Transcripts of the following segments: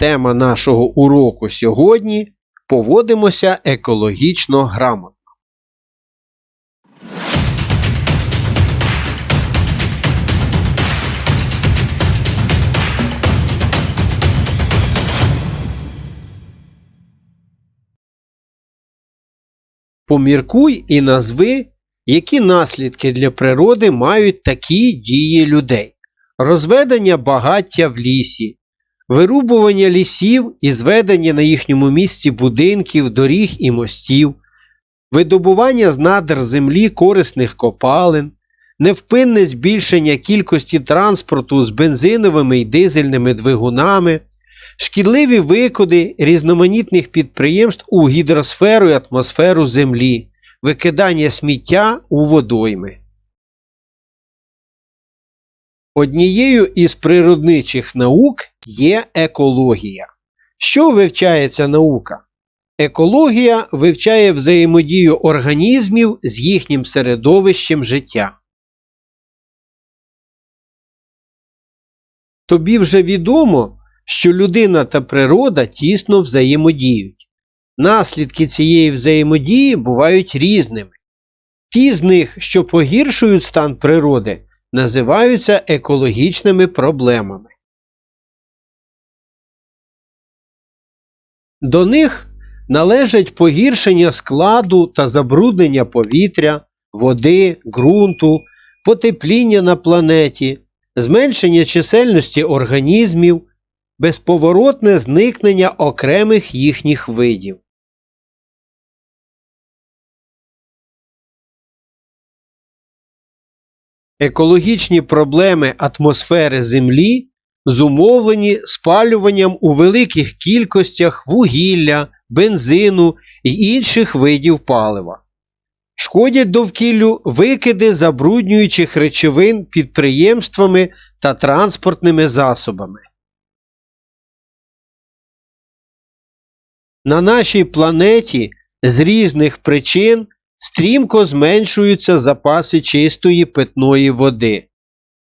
Тема нашого уроку сьогодні поводимося екологічно грамотно. Поміркуй і назви, які наслідки для природи мають такі дії людей: розведення багаття в лісі, вирубування лісів і зведення на їхньому місці будинків, доріг і мостів, видобування з надр землі корисних копалин, невпинне збільшення кількості транспорту з бензиновими і дизельними двигунами, шкідливі викиди різноманітних підприємств у гідросферу і атмосферу Землі, викидання сміття у водойми. Однією із природничих наук є екологія. Що вивчає ця наука? Екологія вивчає взаємодію організмів з їхнім середовищем життя. Тобі вже відомо, що людина та природа тісно взаємодіють. Наслідки цієї взаємодії бувають різними. Ті з них, що погіршують стан природи, називаються екологічними проблемами. До них належать погіршення складу та забруднення повітря, води, ґрунту, потепління на планеті, зменшення чисельності організмів, безповоротне зникнення окремих їхніх видів. Екологічні проблеми атмосфери Землі зумовлені спалюванням у великих кількостях вугілля, бензину і інших видів палива. Шкодять довкіллю викиди забруднюючих речовин підприємствами та транспортними засобами. На нашій планеті з різних причин стрімко зменшуються запаси чистої питної води.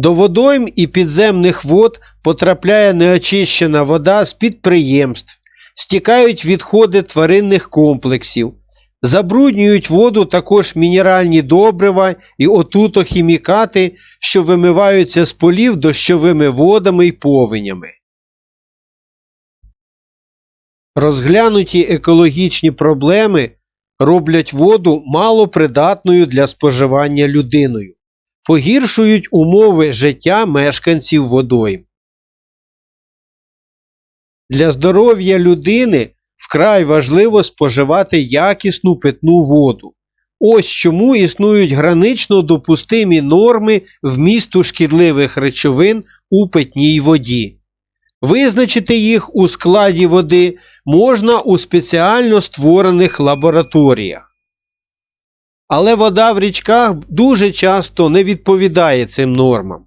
До водойм і підземних вод потрапляє неочищена вода з підприємств, стікають відходи тваринних комплексів, забруднюють воду також мінеральні добрива і отутохімікати, що вимиваються з полів дощовими водами й повенями. Розглянуті екологічні проблеми роблять воду малопридатною для споживання людиною, погіршують умови життя мешканців водойм. Для здоров'я людини вкрай важливо споживати якісну питну воду. Ось чому існують гранично допустимі норми вмісту шкідливих речовин у питній воді. Визначити їх у складі води можна у спеціально створених лабораторіях. Але вода в річках дуже часто не відповідає цим нормам.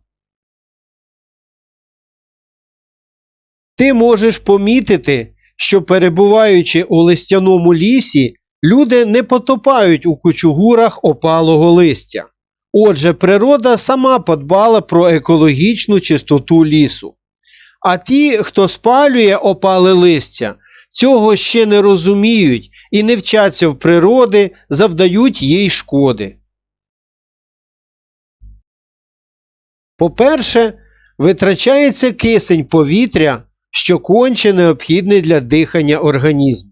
Ти можеш помітити, що перебуваючи у листяному лісі, люди не потопають у кучугурах опалого листя. Отже, природа сама подбала про екологічну чистоту лісу. А ті, хто спалює опале листя, цього ще не розуміють і не вчаться в природи, завдають їй шкоди. По-перше, витрачається кисень повітря, що конче необхідний для дихання організму.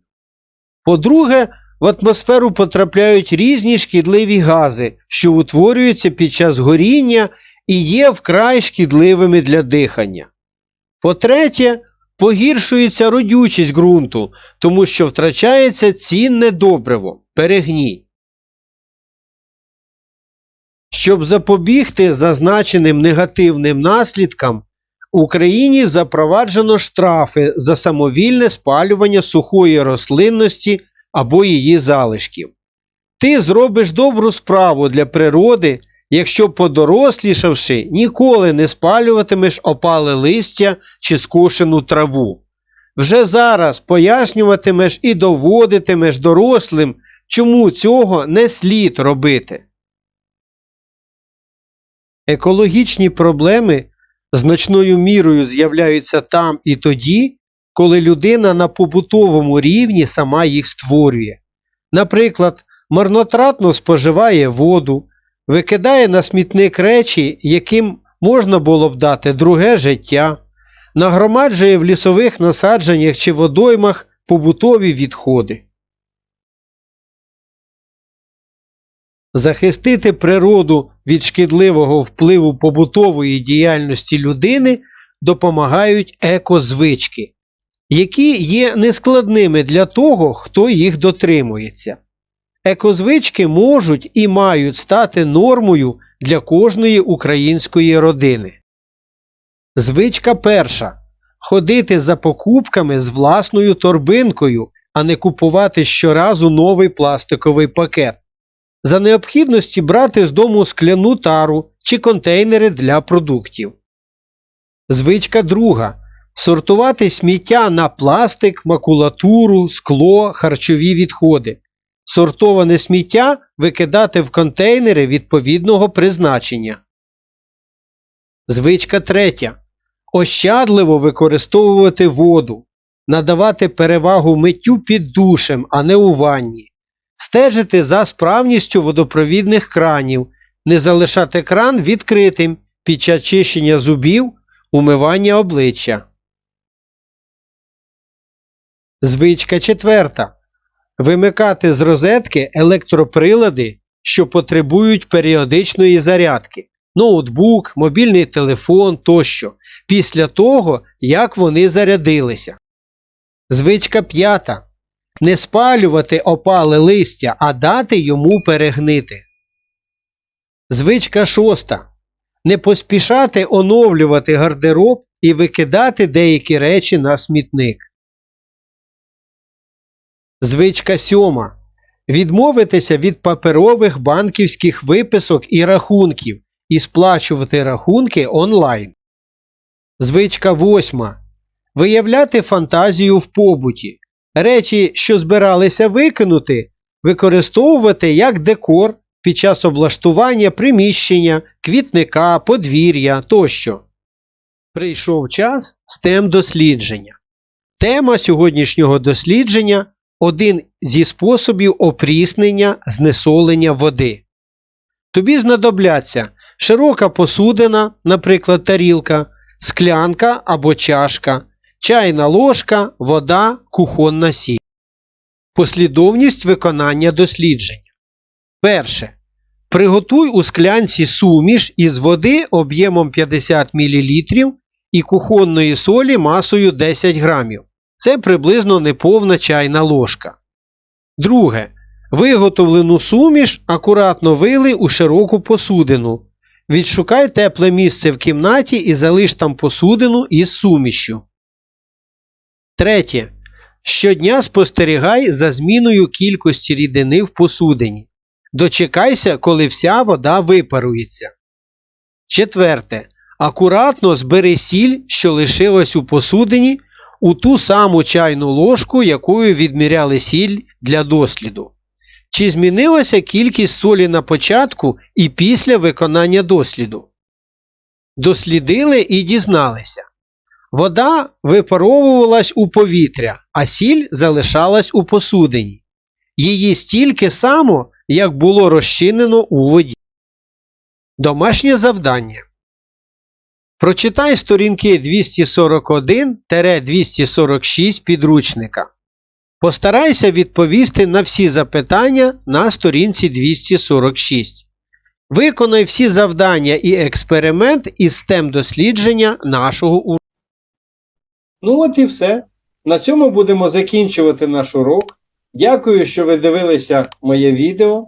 По-друге, в атмосферу потрапляють різні шкідливі гази, що утворюються під час горіння і є вкрай шкідливими для дихання. По-третє, погіршується родючість ґрунту, тому що втрачається цінне добриво перегній. Щоб запобігти зазначеним негативним наслідкам, Україні запроваджено штрафи за самовільне спалювання сухої рослинності або її залишків. Ти зробиш добру справу для природи, якщо подорослішавши, ніколи не спалюватимеш опале листя чи скошену траву. Вже зараз пояснюватимеш і доводитимеш дорослим, чому цього не слід робити. Екологічні проблеми значною мірою з'являються там і тоді, коли людина на побутовому рівні сама їх створює. Наприклад, марнотратно споживає воду, викидає на смітник речі, яким можна було б дати друге життя, нагромаджує в лісових насадженнях чи водоймах побутові відходи. Захистити природу від шкідливого впливу побутової діяльності людини допомагають екозвички, які є нескладними для того, хто їх дотримується. Екозвички можуть і мають стати нормою для кожної української родини. Звичка перша ходити за покупками з власною торбинкою, а не купувати щоразу новий пластиковий пакет. За необхідності брати з дому скляну тару чи контейнери для продуктів. Звичка друга сортувати сміття на пластик, макулатуру, скло, харчові відходи. Сортоване сміття викидати в контейнери відповідного призначення. Звичка третя. Ощадливо використовувати воду, надавати перевагу миттю під душем, а не у ванні, стежити за справністю водопровідних кранів, не залишати кран відкритим під час чищення зубів, умивання обличчя. Звичка четверта. Вимикати з розетки електроприлади, що потребують періодичної зарядки, ноутбук, мобільний телефон тощо, після того, як вони зарядилися. Звичка п'ята. Не спалювати опале листя, а дати йому перегнити. Звичка шоста. Не поспішати оновлювати гардероб і викидати деякі речі на смітник. Звичка сьома. Відмовитися від паперових банківських виписок і рахунків і сплачувати рахунки онлайн. Звичка восьма. Виявляти фантазію в побуті. Речі, що збиралися викинути, використовувати як декор під час облаштування приміщення, квітника, подвір'я тощо. Прийшов час STEM дослідження. Тема сьогоднішнього дослідження один зі способів опріснення знесолення води. Тобі знадобляться широка посудина, наприклад, тарілка, склянка або чашка, чайна ложка, вода, кухонна сіль. Послідовність виконання дослідження. Перше. Приготуй у склянці суміш із води об'ємом 50 мл і кухонної солі масою 10 грамів. Це приблизно неповна чайна ложка. Друге. Виготовлену суміш акуратно вилий у широку посудину. Відшукай тепле місце в кімнаті і залиш там посудину із сумішю. Третє. Щодня спостерігай за зміною кількості рідини в посудині. Дочекайся, коли вся вода випарується. Четверте. Акуратно збери сіль, що лишилась у посудині, у ту саму чайну ложку, якою відміряли сіль для досліду. Чи змінилася кількість солі на початку і після виконання досліду? Дослідили і дізналися. Вода випаровувалась у повітря, а сіль залишалась у посудині. Її стільки само, як було розчинено у воді. Домашнє завдання. Прочитай сторінки 241-246 підручника. Постарайся відповісти на всі запитання на сторінці 246. Виконай всі завдання і експеримент із тем дослідження нашого уроку. Ну от і все. На цьому будемо закінчувати наш урок. Дякую, що ви дивилися моє відео.